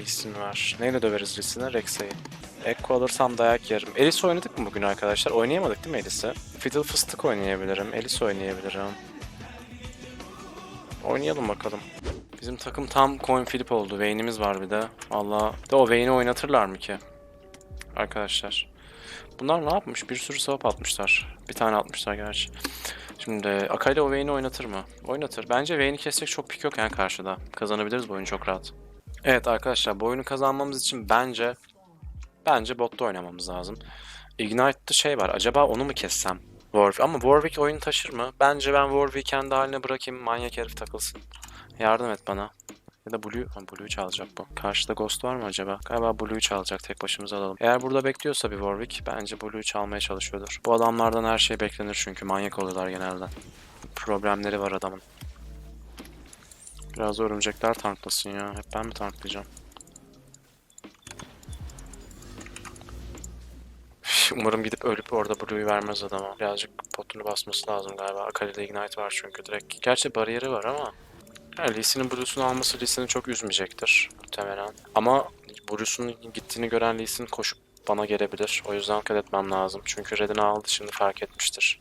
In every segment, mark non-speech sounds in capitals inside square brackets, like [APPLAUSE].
Lee var. Neyle döveriz Lee? Rexa'yı. Ekko alırsam dayak yerim. Elis oynadık mı bugün arkadaşlar? Oynayamadık değil mi Elis'i? Fiddle Fıstık oynayabilirim. Elis oynayabilirim. Oynayalım bakalım. Bizim takım tam coin flip oldu. Vayne'imiz var bir de. Valla. De o Vayne'i oynatırlar mı ki? Arkadaşlar. Bunlar ne yapmış? Bir sürü swap atmışlar. Bir tane atmışlar gerçi. Şimdi Akali o Vayne'i oynatır mı? Oynatır. Bence Vayne'i kesecek çok pik yok yani karşıda. Kazanabiliriz bu oyunu çok rahat. Evet arkadaşlar bu oyunu kazanmamız için bence bence botta oynamamız lazım. Ignite'da şey var. Acaba onu mu kessem? Warwick. Ama Warwick oyunu taşır mı? Bence ben Warwick'i kendi haline bırakayım. Manyak herif takılsın. Yardım et bana. Ya da Blue, ha, Blue'yu çalacak bu. Karşıda Ghost var mı acaba? Galiba Blue'yu çalacak. Tek başımıza alalım. Eğer burada bekliyorsa bir Warwick bence Blue'yu çalmaya çalışıyordur. Bu adamlardan her şey beklenir çünkü manyak oluyorlar genelde. Problemleri var adamın. Biraz da örümcekler tanklasın ya. Hep ben mi tanklayacağım? Umarım gidip ölüp orada Blue'yu vermez adama. Birazcık potunu basması lazım galiba. Akali'de Ignite var çünkü direkt. Gerçi bariyeri var ama yani Lee Sin'in Blue'sunu alması Lee Sin'i çok üzmeyecektir muhtemelen. Ama Blue'sunun gittiğini gören Lee Sin koşup bana gelebilir. O yüzden dikkat etmem lazım. Çünkü Red'ini aldı şimdi fark etmiştir.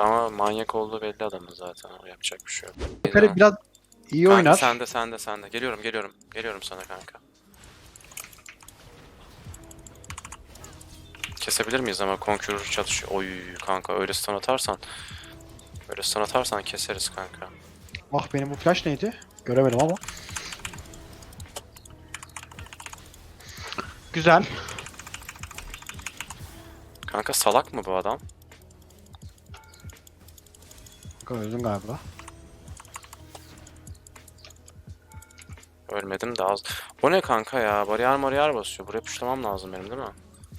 Ama manyak olduğu belli adamın zaten. O yapacak bir şey yok. Akali biraz iyi Kanka oynar. sen de sen de sen de. Geliyorum geliyorum. Geliyorum sana kanka. Kesebilir miyiz ama Conqueror çatışıyor. Oy kanka öyle stun atarsan. Öyle stun atarsan keseriz kanka. Ah benim bu flash neydi? Göremedim ama. Güzel. Kanka salak mı bu adam? Öldün galiba. Ölmedim de az. O ne kanka ya? Bariyer mariyer basıyor. Buraya puşlamam lazım benim değil mi?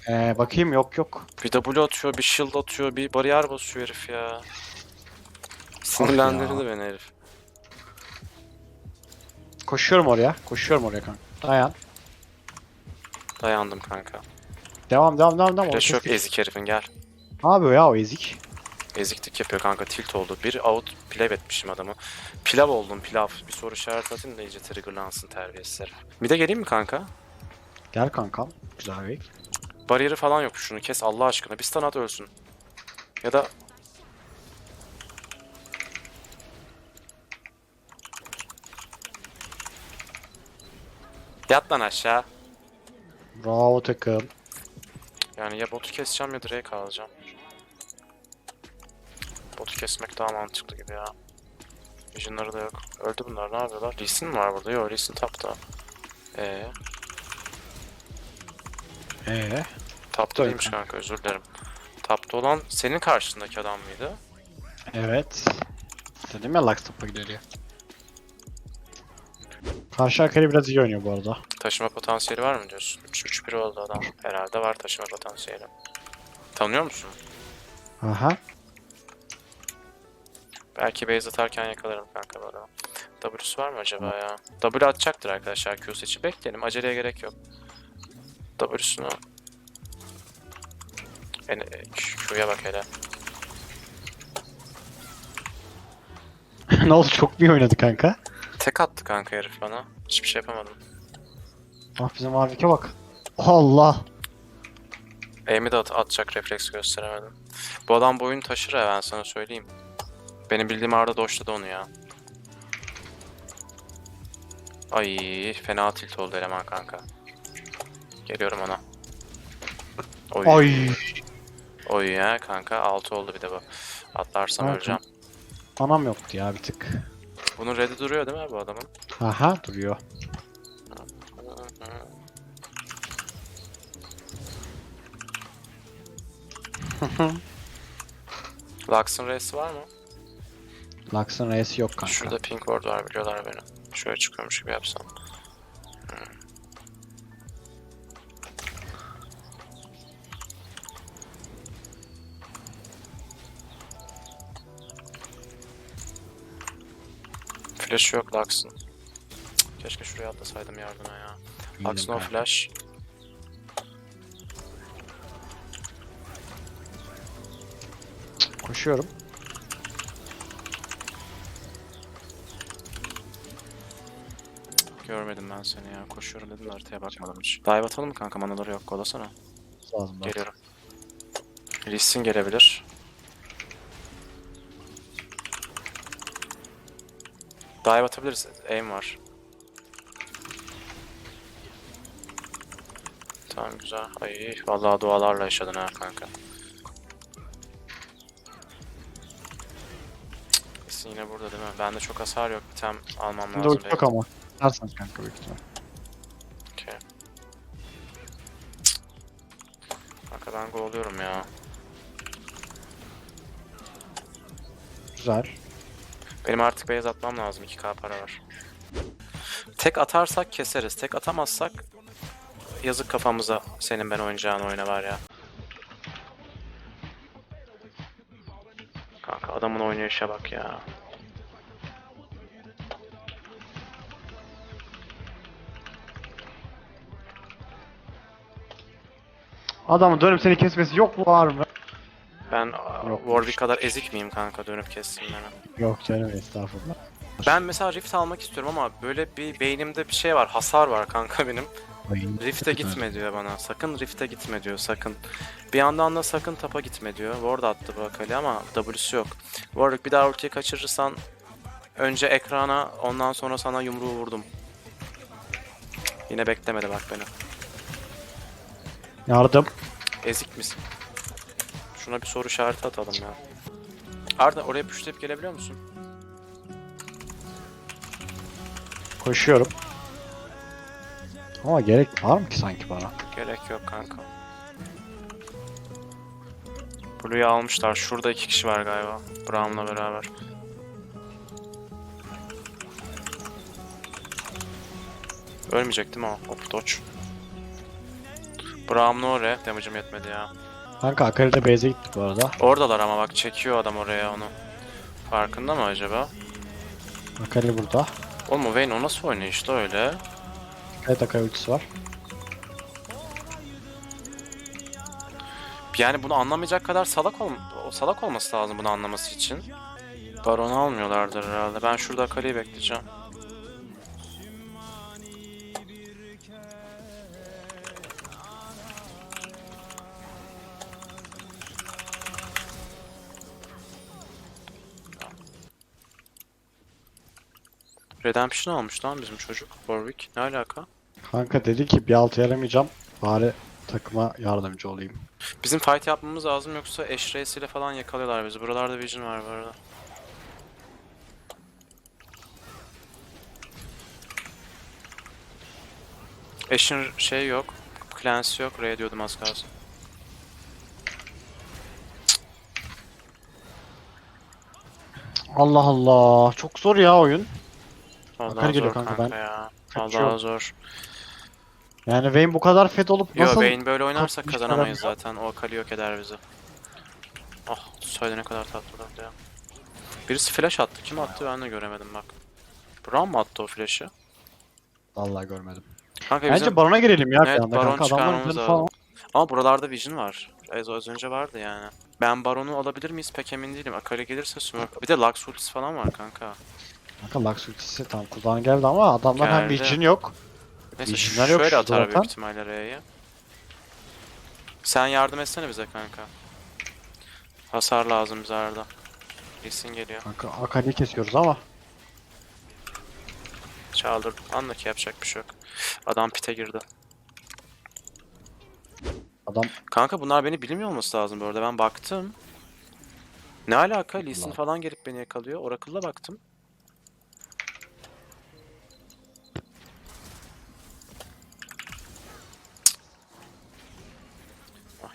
Ee, bakayım yok yok. Bir W atıyor, bir shield atıyor, bir bariyer basıyor herif ya. Sinirlendirdi beni herif. Koşuyorum oraya. Koşuyorum oraya kanka. Dayan. Dayandım kanka. Devam devam devam devam. Flash Onu yok ezik herifin gel. Ne yapıyor ya o ezik? Eziklik yapıyor kanka tilt oldu. Bir out pilav etmişim adamı. Pilav oldum pilav. Bir soru işareti atayım da iyice triggerlansın terbiyesiz herif. Bir de geleyim mi kanka? Gel kankam. Güzel bir. Bariyeri falan yok şunu kes Allah aşkına. Bir stun at ölsün. Ya da Yat lan aşağı. Bravo takım. Yani ya botu keseceğim ya Drake alacağım. Botu kesmek daha mantıklı gibi ya. Vision'ları da yok. Öldü bunlar ne yapıyorlar? Lee Sin mi var burada? Yok Lee Sin tapta. Eee? Ee, Tapta Öyle değilmiş kanka özür dilerim. Tapta olan senin karşındaki adam mıydı? evet. Dedim ya Lux topa gidiyor diye. Karşı Akali biraz iyi oynuyor bu arada. Taşıma potansiyeli var mı diyorsun? 3-3-1 oldu adam. Herhalde var taşıma potansiyeli. Tanıyor musun? Aha. Belki base atarken yakalarım kanka bu adamı. W'su var mı acaba ya? W atacaktır arkadaşlar Q seçi. Bekleyelim aceleye gerek yok. W'sunu... En, Q'ya bak hele. [LAUGHS] ne oldu çok mu iyi oynadı kanka? Tek attı kanka herif bana. Hiçbir şey yapamadım. Ah bizim Warwick'e bak. Allah. Aim'i de at atacak refleks gösteremedim. Bu adam bu oyunu taşır ha ben sana söyleyeyim. Benim bildiğim Arda doşladı onu ya. Ay fena tilt oldu eleman kanka. Geliyorum ona. Oy. Ay. Oy ya kanka 6 oldu bir de bu. Atlarsam Kanka. öleceğim. Anam yoktu ya bir tık. Bunun red'i duruyor değil mi bu adamın? Aha duruyor. Lux'ın R'si var mı? Lux'ın R'si yok kanka. Şurada pink ward var biliyorlar beni. Şöyle çıkıyormuş gibi yapsam. Hmm. Flash yok Lux'ın. Keşke şuraya atlasaydım yardıma ya. Lux no flash. Koşuyorum. Görmedim ben seni ya. Koşuyorum dedim de haritaya bakmadım hiç. Dive atalım mı kanka? Manaları yok. Kolasana. Lazım. Geliyorum. Lissin gelebilir. Dive atabiliriz. Aim var. Tamam güzel. Ay vallahi dualarla yaşadın ha kanka. Cık, Lissin yine burada değil mi? Bende çok hasar yok. Bir tane almam Şimdi lazım. ulti yok ama. Dersen kanka büyük ihtimal. Okey. Kanka ben go oluyorum ya. Güzel. Benim artık beyaz atmam lazım. 2k para var. Tek atarsak keseriz. Tek atamazsak yazık kafamıza senin ben oynayacağın oyuna var ya. Kanka adamın oynayışa bak ya. Adamın dönüp seni kesmesi yok mu var mı? Ben Yok. Warwick kadar ezik miyim kanka dönüp kessin beni. Yok canım estağfurullah. Ben mesela Rift almak istiyorum ama böyle bir beynimde bir şey var. Hasar var kanka benim. Rift'e gitme diyor bana. Sakın Rift'e gitme diyor sakın. Bir yandan da sakın tapa gitme diyor. Ward attı bu Akali ama W'su yok. Warwick bir daha ultiyi kaçırırsan önce ekrana ondan sonra sana yumruğu vurdum. Yine beklemedi bak beni. Yardım. Ezik misin? Şuna bir soru işareti atalım ya. Arda oraya püşleyip gelebiliyor musun? Koşuyorum. Ama gerek var mı ki sanki bana? Gerek yok kanka. Blue'yu almışlar. Şurada iki kişi var galiba. Brown'la beraber. Ölmeyecek değil mi o? Hop dodge. Brown'la oraya. Damage'ım yetmedi ya. Kanka Akali de base'e gitti bu arada. Oradalar ama bak çekiyor adam oraya onu. Farkında mı acaba? Akali burada. Oğlum o Vayne o nasıl oynuyor işte öyle. Evet Akali ultisi var. Yani bunu anlamayacak kadar salak ol o salak olması lazım bunu anlaması için. Baron almıyorlardır herhalde. Ben şurada Akali'yi bekleyeceğim. Redemption almış lan bizim çocuk. Warwick. Ne alaka? Kanka dedi ki bir altı yaramayacağım. Bari takıma yardımcı olayım. Bizim fight yapmamız lazım yoksa Ashe ile falan yakalıyorlar bizi. Buralarda Vision var bu arada. Ashe'in şey yok. Clans yok. Ray diyordum az kalsın. Allah Allah. Çok zor ya oyun. Vallahi Bakar geliyor zor kanka, kanka, ben ya. kaçıyorum. Vallahi zor. Yani Vayne bu kadar fed olup Yo nasıl... Vayne böyle oynarsak kapmış kazanamayız param zaten. O Akali yok eder bizi. Ah söyle ne kadar tatlı döndü ya. Birisi flash attı. Kim attı ben de göremedim bak. Brown mu attı o flash'ı? Vallahi görmedim. Kanka Bence bizim... Baron'a girelim ya Evet, bir anda Baron kanka. Çıkarmamız lazım. falan. Ama buralarda Vision var. Az, az önce vardı yani. Ben Baron'u alabilir miyiz pek emin değilim. Akali gelirse Smoke. Bir de Lux ultisi falan var kanka. Kanka Lux ultisi tam kulağına geldi ama adamlar hem Geldi. Vision yok. Neyse Vision'lar yok şöyle şurada atar büyük zaten. ihtimalle R'ye. Sen yardım etsene bize kanka. Hasar lazım bize arada. Kesin geliyor. Kanka Akali'yi kesiyoruz ama. Çaldırdım. Anla ki yapacak bir şey yok. Adam pite girdi. Adam Kanka bunlar beni bilmiyor olması lazım bu arada. Ben baktım. Ne alaka? Lee Sin Allah. falan gelip beni yakalıyor. Oracle'da baktım.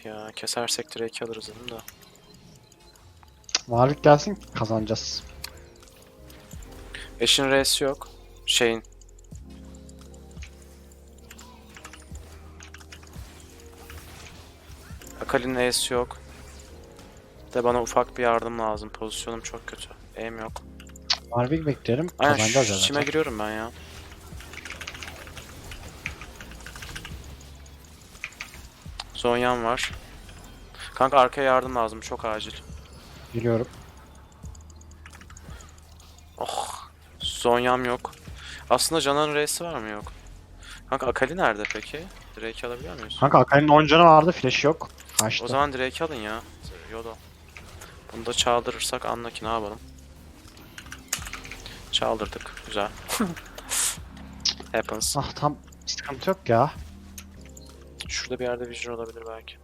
Ya kesersek direkt alırız dedim de. Warwick gelsin kazanacağız. Eşin R'si yok. Şeyin. Akali'nin E'si yok. De bana ufak bir yardım lazım. Pozisyonum çok kötü. E'm yok. Warwick beklerim Aynen kazanacağız zaten. çime giriyorum ben ya. Zonyan var. Kanka arkaya yardım lazım çok acil. Geliyorum. Oh. Zonyam yok. Aslında Canan'ın R'si var mı yok? Kanka Akali nerede peki? Drake alabiliyor muyuz? Kanka Akali'nin 10 canı vardı. Flash yok. Kaçtı. O zaman Drake alın ya. Yoda. Bunu da çaldırırsak anla ki ne yapalım. Çaldırdık. Güzel. [LAUGHS] Happens. Ah tam sıkıntı yok ya. Şurada bir yerde Vision olabilir belki.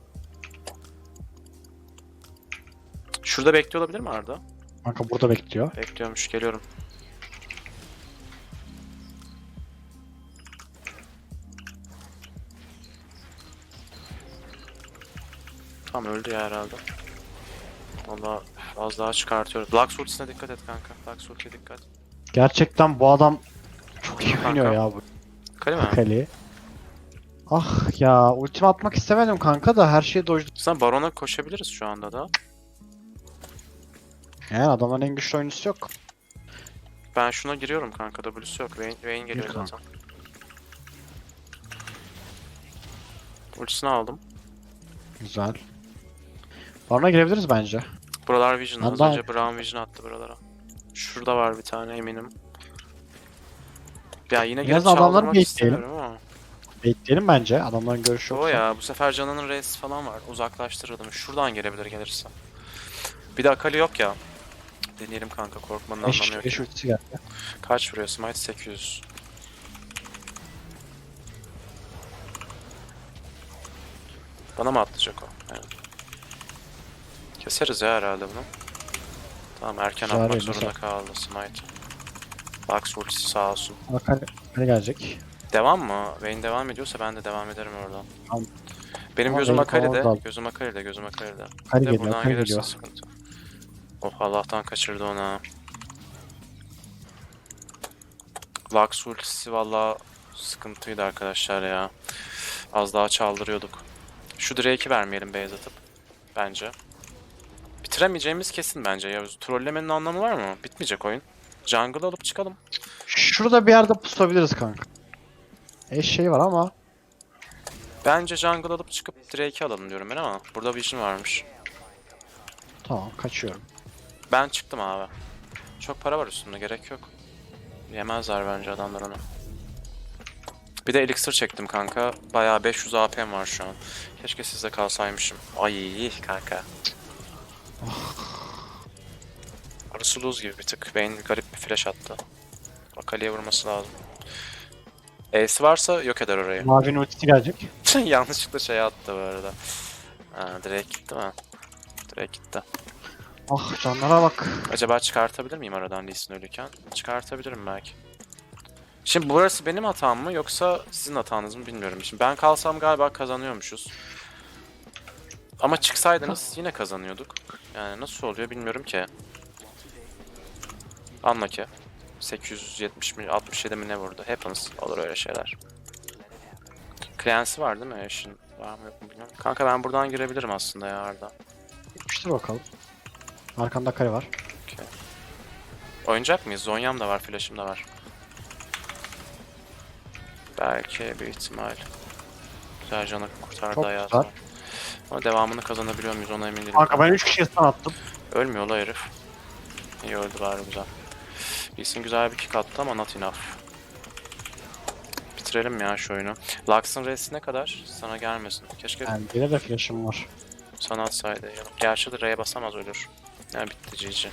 Şurada bekliyor olabilir mi Arda? Kanka burada bekliyor. Bekliyormuş. Geliyorum. Tam öldü ya herhalde. Valla az daha çıkartıyoruz. Black Ultisine dikkat et kanka. Black Ulti'ye dikkat. Gerçekten bu adam çok iyi Kanka. oynuyor ya bu Kale mi? Akali. Ah ya ultimi atmak istemedim kanka da her şeyi dojdu. Sen Baron'a koşabiliriz şu anda da. Yani adamların en güçlü oyuncusu yok. Ben şuna giriyorum kanka. W'su yok. Vayne, Vayne geliyor Gir kanka. zaten. Ultisini aldım. Güzel. Barona girebiliriz bence. Buralar Vision. Az önce Brown Vision attı buralara. Şurada var bir tane eminim. Ya yine Biraz gelip adamları çaldırmak bekleyelim. istemiyorum ama. Bekleyelim bence. Adamların görüşü O yoksa. ya bu sefer Canan'ın R'si falan var. Uzaklaştıralım. Şuradan gelebilir gelirse. Bir de Akali yok ya. Deneyelim kanka korkmanın anlamı Eş, yok. eş ultisi geldi. Kaç vuruyor Smite? 800. Bana mı atlayacak o? Evet. Keseriz ya herhalde bunu. Tamam erken Güzel atmak zorunda kaldı Smite. Lux ultisi sağ olsun. Akali, Akali gelecek. Devam mı? Vayne devam ediyorsa ben de devam ederim oradan. Tamam. Benim Ama gözüm Vayne kovaldı. gözüm Akali'de, gözüm Akali'de. Akali Bir de geliyor, buradan gelirse geliyor. sıkıntı. Oh Allah'tan kaçırdı ona. Lux ultisi valla sıkıntıydı arkadaşlar ya. Az daha çaldırıyorduk. Şu Drake'i vermeyelim base atıp. Bence. Bitiremeyeceğimiz kesin bence ya. Trollemenin anlamı var mı? Bitmeyecek oyun. Jungle alıp çıkalım. Şurada bir yerde pusabiliriz kanka. Eş şey var ama Bence jungle alıp çıkıp Drake'i alalım diyorum ben ama burada Vision varmış. tamam kaçıyorum. Ben çıktım abi. Çok para var üstünde gerek yok. Yemezler bence adamlar onu. Bir de elixir çektim kanka. Bayağı 500 AP'm var şu an. Keşke sizde kalsaymışım. Ay kanka. Orası lose gibi bir tık. Vayne garip bir flash attı. Akali'ye vurması lazım. Ace varsa yok eder orayı. [LAUGHS] Mavi'nin ultisi gelecek. Yanlışlıkla şey attı bu arada. Ha, direkt gitti mi? Direkt gitti. Ah canlara bak. Acaba çıkartabilir miyim aradan Lee Sin ölüyken? Çıkartabilirim belki. Şimdi burası benim hatam mı yoksa sizin hatanız mı bilmiyorum. Şimdi ben kalsam galiba kazanıyormuşuz. Ama çıksaydınız yine kazanıyorduk. Yani nasıl oluyor bilmiyorum ki. Anla ki. 870 mi 67 mi ne vurdu? Happens. Olur öyle şeyler. Clancy var değil mi? Ashen var mı yok mu bilmiyorum. Kanka ben buradan girebilirim aslında ya Arda. Yapıştır bakalım. Arkanda kare var. Okey. Oynayacak mıyız? Zonyam da var, flash'ım da var. Belki bir ihtimal. Güzel canı kurtardı Çok hayatını. güzel. Ama devamını kazanabiliyor muyuz ona emin değilim. Kanka ben 3 kişiye stun attım. Ölmüyor la herif. İyi öldü bari güzel. Bilsin güzel bir kick attı ama not enough. Bitirelim ya şu oyunu. Lux'ın resi ne kadar? Sana gelmesin. Keşke Yani yine de flash'ım var. sana atsaydı. Gerçi de R'ye basamaz ölür. Yani bitti GG.